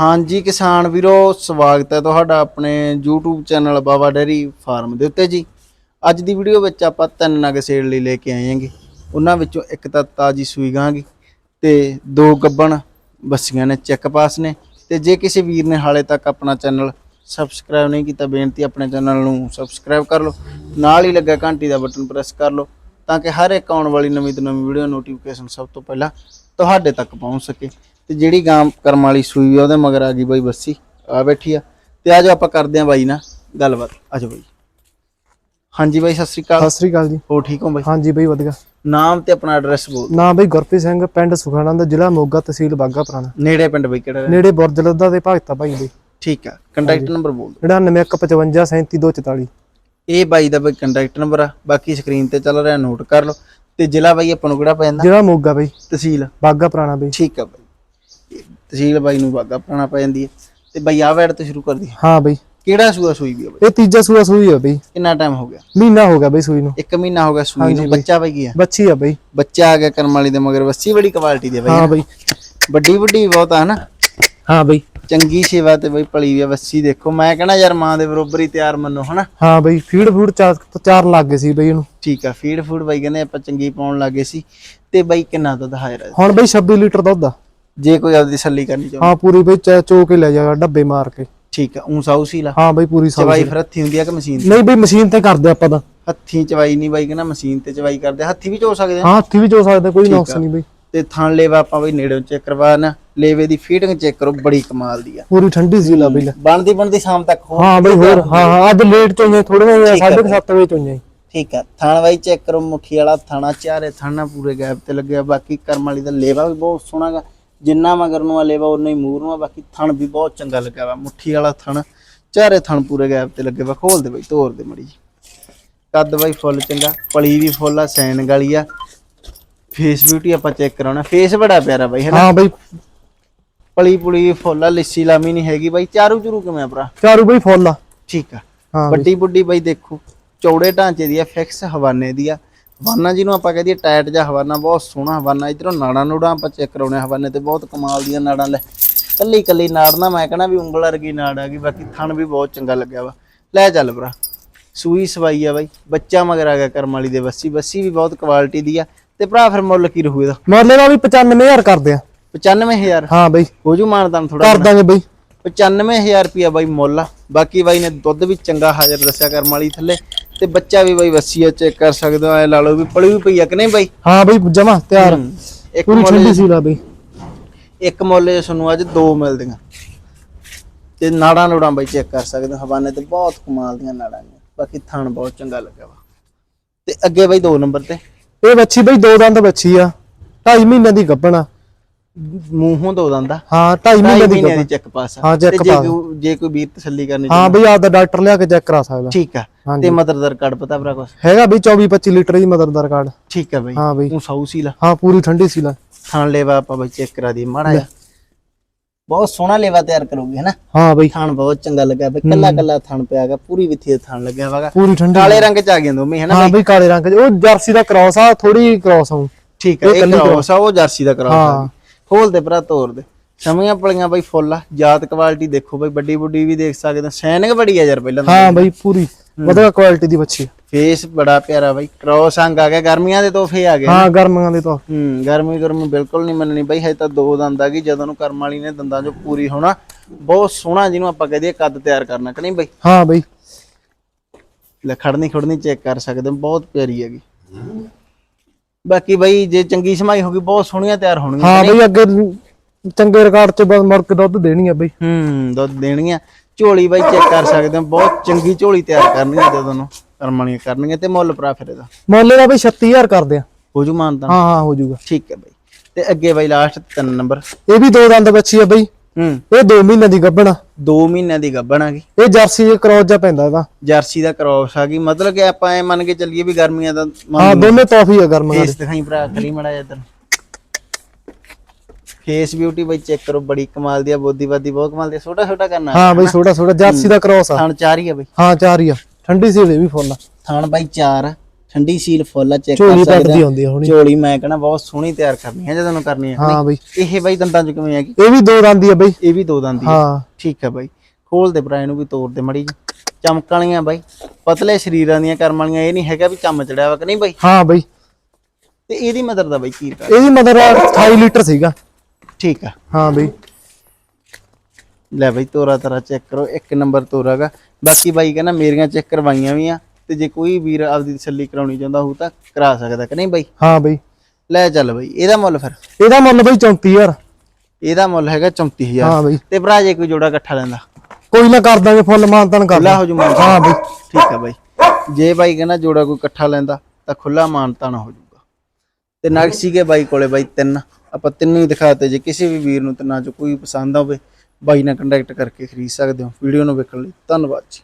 ਹਾਂਜੀ ਕਿਸਾਨ ਵੀਰੋ, ਸਵਾਗਤ ਹੈ ਤੁਹਾਡਾ ਆਪਣੇ YouTube channel Baba dairy farm ਦੇ ਉੱਤੇ ਜੀ। ਅੱਜ ਦੀ ਵੀਡੀਓ ਵਿੱਚ ਆਪਾਂ ਤਿੰਨ ਨਗ ਸੇਲ ਲਈ ਲੈ ਕੇ ਆਏ ਹਾਂਗੇ। ਉਹਨਾਂ ਵਿੱਚੋਂ ਇੱਕ ਤਾਂ ਤਾਜੀ ਸੂਈ ਗਾਂਗੀ ਤੇ ਦੋ ਗੱਬਣ, ਬੱਸੀਆਂ ਨੇ ਚੈੱਕ ਪਾਸ ਨੇ। ਤੇ ਜੇ ਕਿਸੇ ਵੀਰ ਨੇ ਹਾਲੇ ਤੱਕ ਆਪਣਾ ਚੈਨਲ ਸਬਸਕ੍ਰਾਈਬ ਨਹੀਂ ਕੀਤਾ, ਬੇਨਤੀ ਆਪਣੇ ਚੈਨਲ ਨੂੰ ਸਬਸਕ੍ਰਾਈਬ ਕਰ ਲਓ। ਨਾਲ ਹੀ ਲੱਗਾ ਘੰਟੀ ਦਾ ਬਟਨ ਪ੍ਰੈਸ ਕਰ ਲਓ, ਤਾਂ ਕਿ ਹਰ ਇੱਕ ਆਉਣ ਵਾਲੀ ਨਵੀਂ ਤੋਂ ਨਵੀਂ ਵੀਡੀਓ ਨੋਟੀਫਿਕੇਸ਼ਨ ਸਭ ਤੋਂ ਪਹਿਲਾਂ ਤੁਹਾਡੇ ਤੱਕ ਪਹੁੰਚ ਸਕੇ। ਤੇ ਜਿਹੜੀ ਗਾਂ ਕਰਮ ਵਾਲੀ ਸੂਈ ਆ ਉਹਦੇ ਮਗਰ ਆ ਗਈ ਬਾਈ ਬੱਸੀ। ਆ ਬੈਠੀ ਆ। ਤੇ ਆਜੋ ਆਪਾਂ ਕਰਦੇ ਆਂ ਬਾਈ ਨਾਲ ਗੱਲਬਾਤ। ਆਜੋ ਬਾਈ। ਹਾਂਜੀ ਬਾਈ ਸਤਿ ਸ੍ਰੀ ਅਕਾਲ। ਸਤਿ ਸ੍ਰੀ ਅਕਾਲ ਜੀ। ਹੋ ਠੀਕ ਹੋ ਬਾਈ? ਹਾਂਜੀ ਬਈ ਵਧੀਆ। ਨਾਮ ਤੇ ਆਪਣਾ ਐਡਰੈਸ ਬੋਲ ਨਾਮ ਬਈ ਗੁਰਪ੍ਰੀਤ ਸਿੰਘ ਪਿੰਡ ਸੁਖਾਨੰਦ ਜ਼ਿਲ੍ਹਾ ਮੋਗਾ ਤਹਿਸੀਲ ਬਾਗਾ ਪੁਰਾਣਾ। ਨੇੜੇ ਪਿੰਡ ਬਾਈ ਕਿਹੜਾ? ਨੇੜੇ ਬੁਰਜ ਲੱਦਾ ਦੇ ਭਗਤਾ ਬਈ। ਠੀਕ ਆ ਕੰਟੈਕਟ ਨੰਬਰ ਬੋਲ 9915537244 ਇਹ ਬਾਈ ਦਾ ਬਾਈ ਕੰਟੈਕਟ ਨੰਬਰ ਆ। ਬਾਕੀ ਸਕਰੀਨ ਤੇ ਚੱਲ ਰਿਹਾ ਨੋਟ ਕਰ ਲਓ। ਤੇ ਜ਼ਿਲ੍ਹਾ ਬਾਈ ਆਪਾਂ ਨੂੰ ਕਿਹੜਾ ਪੈ ਜਾਂਦਾ ਜ਼ਿਲ੍ਹਾ ਮੋਗਾ ਬਈ। ਤਹਿਸੀਲ। ਬਾਗਾ ਪੁਰਾਣਾ ਬਈ। ਠੀਕ ਆ ਤਹਿਸੀਲ ਬਾਈ ਨੂੰ ਬਾਗਾ ਪਾਣਾ ਪੈ ਜਾਂਦੀ ਹੈ। ਤੇ ਬਾਈ ਆ ਵੈੜ ਤੋਂ ਸ਼ੁਰੂ ਕਰਦੀ ਹੈ। ਹਾਂ ਬਈ। ਕਿਹੜਾ ਸੂਆ ਸੂਈ ਵੀ ਆ ਬਾਈ? ਇਹ ਤੀਜਾ ਸੂਆ ਸੂਈ ਆ ਬਈ। ਕਿੰਨਾ ਟਾਈਮ ਹੋ ਗਿਆ? ਮਹੀਨਾ ਹੋ ਗਿਆ ਬਈ ਸੂਈ ਨੂੰ। ਇੱਕ ਮਹੀਨਾ ਹੋ ਗਿਆ ਸੂਈ ਨੂੰ। ਬੱਚਾ ਬਾਈ ਕੀ ਆ ਬੱਚੀ ਆ ਬਈ। ਬੱਚਾ ਆ ਗਿਆ ਕਰਮ ਵਾਲੀ ਦੇ ਮਗਰ। ਵੱਸੀ ਬੜੀ ਕੁਆਲਿਟੀ ਦੀ ਹਾਂ ਬਾਈ ਬਈ। ਵੱਡੀ ਵੱਡੀ ਬਹੁਤ ਆ ਹਨਾ ਹਾਂ ਬਈ। ਚੰਗੀ ਸੇਵਾ ਤੇ ਬਈ ਪਲੀ ਵੀ ਆ ਵੱਸੀ ਦੇਖੋ। ਮੈਂ ਕਹਿੰਦਾ ਯਾਰ ਮਾਂ ਦੇ ਬਰੋਬਰ ਹੀ ਤਿਆਰ ਮੰਨੋ ਹਨਾ ਹਾਂ ਬਈ। ਫੀਡ ਫੂਡ ਚਾਰ ਚਾਰ ਲੱਗ ਗਏ ਸੀ ਬਈ ਇਹਨੂੰ। ਠੀਕ ਆ। ਫੀਡ ਫੂਡ ਬਾਈ ਕਹਿੰਦੇ ਆਪਾਂ ਚੰਗੀ ਪਾਉਣ ਲੱਗੇ ਸੀ। ਤੇ ਬਾਈ ਕਿੰਨਾ ਦੁੱਧ ਹਾਇਰ ਹੈ ਹੁਣ ਬਈ 26 ਲੀਟਰ ਦੁੱਧ ਆ। ਜੇ ਕੋਈ ਆਪਦੀ ਸੱਲੀ ਕਰਨੀ ਚਾਹੋ ਹਾਂ ਪੂਰੀ ਬਈ ਚੈ ਚੋ ਕੇ ਲੈ ਜਾਗਾ ਡੱਬੇ ਮਾਰ ਕੇ। ਠੀਕ ਆ ਉਂ ਸਾਊ ਸੀ ਲਾ ਹਾਂ ਬਈ ਪੂਰੀ ਸੌ ਚਵਾਈ ਫਿਰ ਹੱਥੀ ਹੁੰਦੀ ਆ ਕਿ ਮਸ਼ੀਨ ਨਹੀਂ ਬਈ ਮਸ਼ੀਨ ਤੇ ਕਰਦੇ ਆਪਾਂ ਤਾਂ। ਹੱਥੀ ਚਵਾਈ ਨਹੀਂ ਬਾਈ ਕਹਿੰਦਾ ਮਸ਼ੀਨ ਤੇ ਚਵਾਈ ਕਰਦੇ। ਹੱਥੀ ਵੀ ਚੋ ਸਕਦੇ ਹਾਂ ਹੱਥੀ ਵੀ ਚੋ ਸਕਦੇ ਕੋਈ ਨੁਕਸ ਨਹੀਂ ਬਈ। ਤੇ ਥਣ ਲੇਵਾ ਆਪਾਂ ਬਈ ਨੇੜੋਂ ਚੈੱਕ ਕਰਵਾਣਾ ਲੇਵੇ ਦੀ ਫੀਟਿੰਗ ਚੈੱਕ ਕਰੋ ਬੜੀ ਕਮਾਲ ਦੀ ਆ। ਪੂਰੀ ਠੰਡੀ ਸੀ ਲਾ ਬਈ। ਬਣਦੀ ਬਣਦੀ ਸ਼ਾਮ ਤੱਕ ਹੋ ਹਾਂ ਬਈ ਹੋਰ ਹਾਂ ਹਾਂ ਅੱਜ ਲੇਟ ਚੋਈਆਂ ਥੋੜੇ ਜਿਹਾ 7:30 ਵਜੇ ਚੋਈਆਂ ਠੀਕ ਆ ਥਣ ਬਾਈ ਚੈੱਕ ਕਰੋ ਮੁੱਠੀ ਵਾਲਾ ਥਾਣਾ ਚਾਰੇ ਥਾਣਾ ਪੂਰੇ ਗੈਪ ਤੇ ਲੱਗਿਆ ਬਾਕੀ ਕਰਮ ਵਾਲੀ ਦਾ ਲੇਵਾ ਵੀ ਬਹੁਤ ਸੋਹਣਾਗਾ ਜਿੰਨਾ ਮਗਰ ਨੂੰ ਆ ਲੇਵਾ ਉਨਾ ਹੀ ਮੂਰ ਨੂੰ ਆ। ਬਾਕੀ ਥਣ ਵੀ ਬਹੁਤ ਚੰਗਾ ਲੱਗਿਆ ਵਾ। ਮੁੱਠੀ ਵਾਲਾ ਥਣ ਚਾਰੇ ਥਣ ਪੂਰੇ ਗੈਪ ਤੇ ਲੱਗੇ ਵਾ। ਖੋਲ ਦੇ ਬਾਈ ਤੋੜ ਦੇ ਮੜੀ ਕੱਦ ਬਾਈ ਫੁੱਲ ਚੰਗਾ ਪਲੀ ਵੀ ਫੁੱਲ ਆ ਸੈਨ ਗਾਲੀ ਆ। ਫੇਸ ਬਿਊਟੀ ਆਪਾਂ ਚੈੱਕ ਕਰਾਉਣਾ। ਫੇਸ ਬੜਾ ਪਿਆਰਾ ਬਾਈ ਹੈ ਬਈ। ਪਲੀ ਪੁਲੀ ਫੁੱਲ ਆ ਲਿੱਸੀ ਲਾਮੀ ਨਹੀਂ ਹੈਗੀ ਬਾਈ। ਚਾਰੂ ਚਰੂ ਕਿਵੇਂ ਆ ਭਰਾ? ਚਾਰੂ ਬਈ ਫੁੱਲ ਆ। ਠੀਕ ਆ। ਹਾਂ। ਵੱਡੀ ਬੁੱਢੀ ਬਾਈ ਦੇਖੋ ਚੌੜੇ ਢਾਂਚੇ ਦੀ ਆ ਫਿਕਸ ਹਵਾਨੇ ਦੀ ਆ। ਹਵਾਨਾ ਜਿਹਨੂੰ ਆਪਾਂ ਕਹਦੇ ਟਾਇਟ ਜਾਂ ਹਵਾਨਾ ਬਹੁਤ ਸੋਹਣਾ ਹਵਾਨਾ। ਇਧਰੋਂ ਨਾੜਾਂ ਨੂੜਾਂ ਆਪਾਂ ਚੈੱਕ ਕਰਾਉਣੇ ਹਵਾਨੇ ਤੇ ਬਹੁਤ ਕਮਾਲ ਦੀਆਂ ਨਾੜਾਂ ਲੈ। ਕੱਲੀ ਕੱਲੀ ਨਾੜ ਨਾ ਮੈਂ ਕਹਣਾ ਵੀ ਉਂਗਲ ਵਰਗੀ ਨਾੜ ਆ ਗਈ ਬਾਕੀ ਥਣ ਵੀ ਬਹੁਤ ਚੰਗਾ ਲੱਗਿਆ ਵਾ। ਲੈ ਚੱਲ ਭਰਾ ਸੂਈ ਸਵਾਈ ਆ ਬਾਈ ਬੱਚਾ ਮਗਰ ਆ ਗਿਆ ਕਰਮ ਵਾਲੀ ਦੇ ਬੱਸੀ ਬੱਸੀ ਵੀ ਬਹੁਤ ਕੁਆਲਿਟੀ ਦੀ ਆ। ਤੇ ਭਰਾ ਫਿਰ ਮੁੱਲ ਕੀ ਰਹੂ ਇਹਦਾ? ਮੁੱਲ ਦਾ ਵੀ 95000 ਕਰਦੇ ਆ। 95000 ਹਾਂ ਬਈ। ਹੋ ਜੂ ਮਾਨਦਾਨ ਥੋੜਾ ਕਰ ਦਾਂਗੇ ਬਈ। 95000 ਰੁਪਿਆ ਬਾਈ ਮੁੱਲ ਆ। ਬਾਕੀ ਬਾਈ ਨੇ ਦੁੱਧ ਵੀ ਚੰਗਾ ਹਾਜ਼ਰ ਦੱਸਿਆ ਕਰਮ ਵਾਲੀ ਥੱਲੇ। ਤੇ ਬੱਚਾ ਵੀ ਬਾਈ ਵਸੀਆ ਚੈੱਕ ਕਰ ਸਕਦੇ ਹੋ ਐ ਲਾ ਲਓ ਵੀ ਪਲੀ ਵੀ ਪਈ ਆ ਕਿ ਨਹੀਂ ਬਾਈ? ਹਾਂ ਬਈ ਜਮਾ ਤਿਆਰ। ਇੱਕ ਪੂਰੀ ਮੁੱਲ ਠੰਡੀ ਸੀ ਲਾ ਬਈ। ਇੱਕ ਮੁੱਲ ਤੁਹਾਨੂੰ ਅੱਜ ਦੋ ਮਿਲਦੀਆਂ। ਤੇ ਨਾੜਾਂ ਨੂੜਾਂ ਬਾਈ ਚੈੱਕ ਕਰ ਸਕਦੇ ਹੋ ਹਵਾਨੇ ਤੇ ਬਹੁਤ ਕਮਾਲ ਦੀਆਂ ਨਾੜਾਂ ਨੇ। ਬਾਕੀ ਥਣ ਬਹੁਤ ਚੰਗਾ ਲੱਗਿਆ ਵਾ। ਤੇ ਅੱਗੇ ਬਾਈ ਦੋ ਨੰਬਰ ਤੇ। ਇਹ ਬੱਚੀ ਬਈ ਦੋ ਦੰਦ ਬੱਚੀ ਆ। 2.5 ਮਹੀਨਿਆਂ ਦੀ ਗੱਭਣਾ ਮੂੰਹੋਂ ਦੋ ਦੰਦਾ ਹਾਂ 2.5 ਮਹੀਨਿਆਂ ਦੀ ਮਹੀਨੇ ਦੀ ਚੈੱਕ ਪਾਸ ਆ। ਹਾਂ, ਤੇ ਜੇ। ਕੋਈ- ਜੇ ਕੋਈ ਵੀਰ ਤਸੱਲੀ ਕਰਨੀ ਹਾਂ ਬਈ ਆਪਦਾ ਡਾਕਟਰ ਲਿਆ ਕੇ ਚੈੱਕ ਕਰਾ ਸਕਦਾ। ਠੀਕ ਆ। ਤੇ ਮਦਰ ਦਰ ਕੱਢ ਪਤਾ ਭਰਾ ਕੁਛ ਹੈਗਾ ਬਈ 24 25 ਲੀਟਰ ਦੀ ਮਦਰ ਦਾ ਰਿਕਾਰਡ ਠੀਕ ਆ ਬਾਈ। ਹਾਂ ਬਈ। ਉਹ ਸਾਊ ਸੀ ਲਾ ਹਾਂ ਪੂਰੀ ਠੰਡੀ ਸੀ ਲਾ ਥਾਣ ਲੇਵਾ ਆਪਾਂ ਬਈ ਚੈੱਕ ਕਰਾ ਦਈਏ ਮਾੜਾ ਜਿਹਾ। ਬਹੁਤ ਸੋਹਣਾ ਲੇਵਾ ਤਿਆਰ ਕਰੋਗੇ ਹਨਾ? ਹਾਂ ਬਈ। ਥਾਣ ਬਹੁਤ ਚੰਗਾ ਲੱਗਾ ਬਈ। ਕੱਲਾ ਕੱਲਾ ਥਾਣ ਪਿਆਗਾ ਪੂਰੀ ਵਿਥੀ ਥਾਣ ਲੱਗਿਆ ਵਾਗਾ ਪੂਰੀ ਠੰਡੀ। ਕਾਲੇ ਰੰਗ ਚ ਆ ਗਏ ਦੋਵੇਂ ਹਨਾ ਹਾਂ ਬਈ? ਕਾਲੇ ਰੰਗ ਚ। ਉਹ ਜਰਸੀ ਦਾ ਕ੍ਰਾਸ ਆ ਥੋੜੀ ਕ੍ਰਾਸ ਆ ਠੀਕ ਹੈ ਇਹ ਕਰਾਉਸ ਆ ਉਹ ਜਰਸੀ ਦਾ ਕਰਾਉਸ ਹਾਂ। ਖੋਲ ਦੇ ਭਰਾ ਤੋੜ ਦੇ। ਸਮੀਆਂ ਪਲੀਆਂ ਬਈ ਫੁੱਲ ਆ। ਜਾਤ ਕੁਆਲਿਟੀ ਦੇਖੋ ਬਈ ਵੱਡੀ ਵੱਡੀ ਵੀ ਦੇਖ ਸਕਦੇ ਹੋ। ਸੈਨਿਕ ਬੜੀ ਆ ਯਾਰ ਪਹਿਲਾਂ ਹਾਂ ਬਈ ਪੂਰੀ। ਵਧੀਆ ਕੁਆਲਿਟੀ ਦੀ ਬੱਚੀ ਫੇਸ ਬੜਾ ਪਿਆਰਾ ਬਈ। ਕ੍ਰੋਸ ਅੰਗ ਆ ਗਿਆ। ਗਰਮੀਆਂ ਦੇ ਤੋਹਫੇ ਆ ਗਏ ਹਾਂ ਗਰਮੀਆਂ ਦੇ ਤਾਂ ਹੂੰ ਗਰਮੀ ਗਰਮੀ ਬਿਲਕੁਲ ਨਹੀਂ ਮੰਨਣੀ ਬਈ। ਹਜੇ ਤਾਂ ਦੋ ਦੰਦ ਆ ਗਈ ਜਦੋਂ ਨੂੰ ਕਰਮ ਵਾਲੀ ਨੇ ਦੰਦਾਂ 'ਚੋਂ ਪੂਰੀ ਹੋਣਾ। ਬਹੁਤ ਸੋਹਣਾ ਜਿਹਨੂੰ ਆਪਾਂ ਕਹਦੇ ਕੱਦ ਤਿਆਰ ਕਰਨਾ ਕਿ ਨਹੀਂ ਬਈ? ਹਾਂ ਬਈ। ਲੈ ਖੜਨੀ ਖੜਨੀ ਚੈੱਕ ਕਰ ਸਕਦੇ ਬਹੁਤ ਪਿਆਰੀ ਹੈਗੀ। ਬਾਕੀ ਬਈ ਜੇ ਚੰਗੀ ਸਮਾਈ ਹੋਗੀ ਬਹੁਤ ਸੋਹਣੀਆਂ ਤਿਆਰ ਹੋਣਗੀਆਂ ਹਾਂ ਬਈ ਅੱਗੇ ਚੰਗੇ ਰਿਕਾਰਡ ਚ ਬਸ ਮੁੜ ਕੇ ਦੁੱਧ ਦੇਣੀ ਆ ਬਈ। ਹੂੰ ਦੁੱਧ ਦੇਣਗੀਆਂ। ਝੋਲੀ ਬਾਈ ਚੈੱਕ ਕਰ ਸਕਦੇ ਹੋ ਬਹੁਤ ਚੰਗੀ ਝੋਲੀ ਤਿਆਰ ਕਰਨਗੀਆਂ ਜਦੋਂ ਨੂੰ ਕਰਮ ਵਾਲੀਆਂ ਕਰਨਗੀਆਂ ਤੇ ਮੁੱਲ ਭਰਾ ਫਿਰ ਇਹਦਾ। ਮੁੱਲ ਦਾ ਬਈ 36000 ਕਰਦੇ ਆ। ਹੋ ਜੂ ਮਾਨਤਾ? ਹਾਂ ਹਾਂ ਹੋ ਜਾਊਗਾ ਠੀਕ ਹੈ ਬਈ। ਤੇ ਅੱਗੇ ਬਾਈ ਲਾਸਟ ਤਿੰਨ ਨੰਬਰ। ਇਹ ਵੀ ਦੋ ਦੰਦ ਬੱਚੀ ਆ ਬਈ। ਹੂੰ। ਇਹ 2 ਮਹੀਨਿਆਂ ਦੀ ਗੱਭਣਾ 2 ਮਹੀਨਿਆਂ ਦੀ ਗੱਭਣ ਆ ਗਈ ਇਹ ਜਰਸੀ ਦੇ ਕ੍ਰਾਸ ਜਾ ਪੈਂਦਾ ਇਹਦਾ। ਜਰਸੀ ਦਾ ਕ੍ਰੋਸ ਆ ਗਈ ਮਤਲਬ ਕਿ ਆਪਾਂ ਐ ਮੰਨ ਕੇ ਚੱਲੀਏ ਵੀ ਗਰਮੀਆਂ ਦਾ ਹਾਂ ਦੋਨੇ ਟੌਫੀ ਆ ਗਰਮੀਆਂ ਫੇਸ ਦਿਖਾਈ ਭਰਾ ਖਲੀ ਮੜਾ ਇਧਰ। ਫੇਸ ਬਿਊਟੀ ਬਈ ਚੈੱਕ ਕਰੋ ਬੜੀ ਕਮਾਲ ਦੀ ਆ ਬੋਦੀਵਾਦੀ ਬਹੁਤ ਕਮਾਲ ਦੀ। ਛੋਟਾ ਛੋਟਾ ਕਰਨਾ। ਹਾਂ ਬਈ ਛੋਟਾ ਛੋਟਾ ਜਰਸੀ ਦਾ ਕ੍ਰਾਸ ਆ। ਥਣ ਚਾਰ ਹੀ ਆ ਬਈ। ਹਾਂ ਚਾਰ ਹੀ ਆ। ਠੰਡੀ ਸੀ ਵੀ ਫੁੱਲ ਥਣ ਬਾਈ ਚਾਰ। ਠੰਡੀ ਸੀਲ ਫੁੱਲ ਚੈੱਕ ਝੋਲੀ ਕਰ ਸਕਦੇ। ਪੱਟਦੀ ਆ। ਹੁੰਦੀ ਆ ਹੁਣੀ। ਝੋਲੀ ਮੈਂ ਕਹਣਾ ਬਹੁਤ ਸੋਹਣੀ ਤਿਆਰ ਕਰਨੀ ਹੈ ਜਦੋਂ ਨੂੰ ਕਰਨੀ ਹੈ ਹਾਂ ਬਈ। ਇਹ ਬਾਈ ਦੰਦਾਂ ਚ ਕਿਵੇਂ ਹੈਗੀ ਇਹ ਵੀ ਦੋ ਦੰਦੀ ਆ ਬਈ। ਇਹ ਵੀ ਦੋ ਦੰਦੀ ਹੈ ਹਾਂ। ਠੀਕ ਹੈ ਬਾਈ। ਖੋਲ ਦੇ ਭਰਾ ਇਹਨੂੰ ਵੀ ਤੋੜ ਦੇ ਮੜੀ ਚਮਕ ਵਾਲੀਆਂ ਬਾਈ। ਪਤਲੇ ਸ਼ਰੀਰਾਂ ਦੀਆਂ ਕਰਮ ਵਾਲੀਆਂ ਇਹ ਨਹੀਂ ਹੈਗਾ ਵੀ ਚਮ ਚੜਿਆ ਵਾ ਕਿ ਨਹੀਂ ਬਾਈ? ਹਾਂ ਬਈ। ਤੇ ਇਹਦੀ ਮਦਰ ਦਾ ਬਾਈ ਕੀ ਕਰ ਇਹਦੀ ਮਦਰ 28 ਲੀਟਰ ਸੀਗਾ। ਠੀਕ ਆ। ਹਾਂ ਬਈ। ਲੈ ਬਾਈ ਤੋਰਾ ਤਰਾ ਚੈੱਕ ਕਰੋ ਇੱਕ ਨੰਬਰ ਤੋਰਾਗਾ। ਬਾਕੀ ਬਾਈ ਕਹਿੰਦਾ ਮੇਰੀਆਂ ਚੈੱਕ ਕਰਵਾਈਆਂ ਵੀ ਆ। ਤੇ ਜੇ ਕੋਈ ਵੀਰ ਆਪਦੀ ਤਸੱਲੀ ਕਰਾਉਣੀ ਚਾਹੁੰਦਾ ਹੋਊ ਤਾਂ ਕਰਾ ਸਕਦਾ ਕਿ ਨਹੀਂ ਬਾਈ? ਹਾਂ ਬਈ। ਲੈ ਚੱਲ ਬਾਈ ਇਹਦਾ ਮੁੱਲ ਫਿਰ। ਇਹਦਾ ਮੁੱਲ ਬਈ 34000 ਇਹਦਾ ਮੁੱਲ ਹੈਗਾ 34000 ਹਾਂ ਬਈ। ਤੇ ਭਰਾ ਜੇ ਕੋਈ ਜੋੜਾ ਇਕੱਠਾ ਲੈਂਦਾ? ਕੋਈ ਨਾ ਕਰ ਦਾਂਗੇ ਫੁੱਲ ਮਾਨਤਨ ਕਰ ਦਾਂਗੇ। ਹੋ ਜੂ ਹਾਂ ਬਈ। ਠੀਕ ਹੈ ਬਾਈ। ਜੇ ਬਾਈ ਕਹਿੰਦਾ ਜੋੜਾ ਕੋਈ ਇਕੱਠਾ ਲੈਂਦਾ ਤਾਂ ਖੁੱਲਾ ਮਾਨਤਾਨ ਹੋ ਜਾਊਗਾ ਤੇ ਨਗ ਸੀਗੇ ਬਾਈ ਕੋਲੇ ਬਾਈ ਤਿੰਨ। ਆਪਾਂ ਤਿੰਨੋਂ ਹੀ ਦਿਖਾਤੇ। ਜੇ ਕਿਸੇ ਵੀ ਵੀਰ ਨੂੰ ਤਿੰਨਾਂ ਚੋਂ ਕੋਈ ਪਸੰਦ ਆਵੇ ਬਾਈ ਨਾਲ ਕੰਟੈਕਟ ਕਰਕੇ ਖਰੀਦ ਸਕਦੇ ਹੋ। ਵੀਡੀਓ ਨੂੰ ਵੇਖਣ ਲਈ ਧੰਨਵਾਦ ਜੀ।